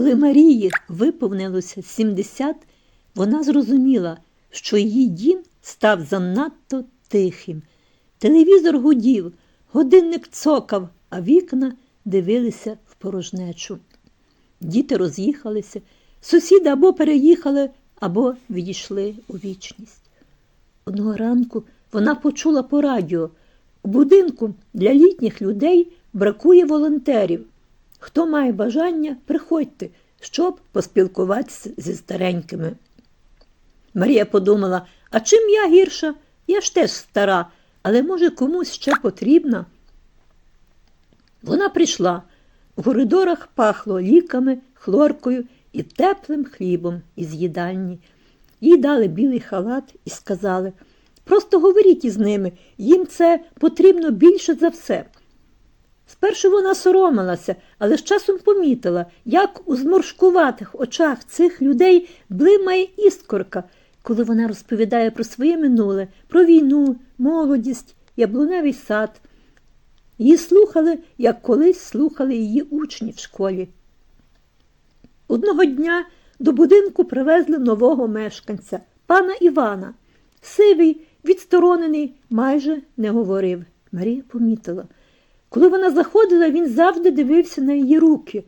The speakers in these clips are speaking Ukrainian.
Коли Марії виповнилося 70, вона зрозуміла, що її дім став занадто тихим. Телевізор гудів, годинник цокав, а вікна дивилися в порожнечу. Діти роз'їхалися, сусіди або переїхали, або відійшли у вічність. Одного ранку вона почула по радіо. У будинку для літніх людей бракує волонтерів. Хто має бажання, приходьте, щоб поспілкуватися зі старенькими. Марія подумала, а чим я гірша? Я ж теж стара, але може комусь ще потрібна. Вона прийшла. У коридорах пахло ліками, хлоркою і теплим хлібом із їдальні. Їй дали білий халат і сказали просто говоріть із ними, їм це потрібно більше за все. Спершу вона соромилася, але з часом помітила, як у зморшкуватих очах цих людей блимає іскорка, коли вона розповідає про своє минуле, про війну, молодість, яблуневий сад. Її слухали, як колись слухали її учні в школі. Одного дня до будинку привезли нового мешканця, пана Івана. Сивий, відсторонений, майже не говорив. Марія помітила. Коли вона заходила, він завжди дивився на її руки,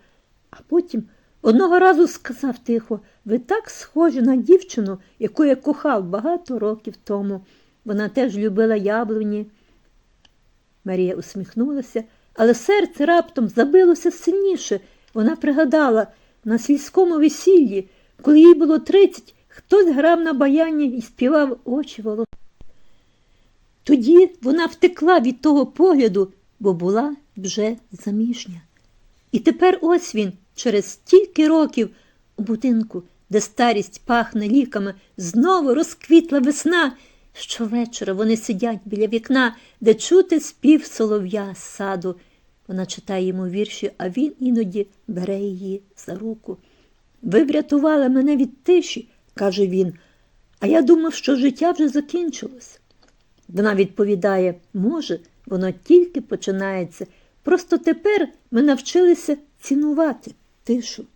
а потім одного разу сказав тихо ви так схожі на дівчину, яку я кохав багато років тому. Вона теж любила яблуні. Марія усміхнулася, але серце раптом забилося сильніше. Вона пригадала на сільському весіллі, коли їй було тридцять, хтось грав на баяні і співав очі волос. Тоді вона втекла від того погляду, бо була вже заміжня. І тепер ось він, через стільки років, у будинку, де старість пахне ліками, знову розквітла весна. Щовечора вони сидять біля вікна, де чути спів солов'я з саду. Вона читає йому вірші, а він іноді бере її за руку. Ви врятували мене від тиші, каже він, а я думав, що життя вже закінчилось. Вона відповідає, може, воно тільки починається. Просто тепер ми навчилися цінувати тишу.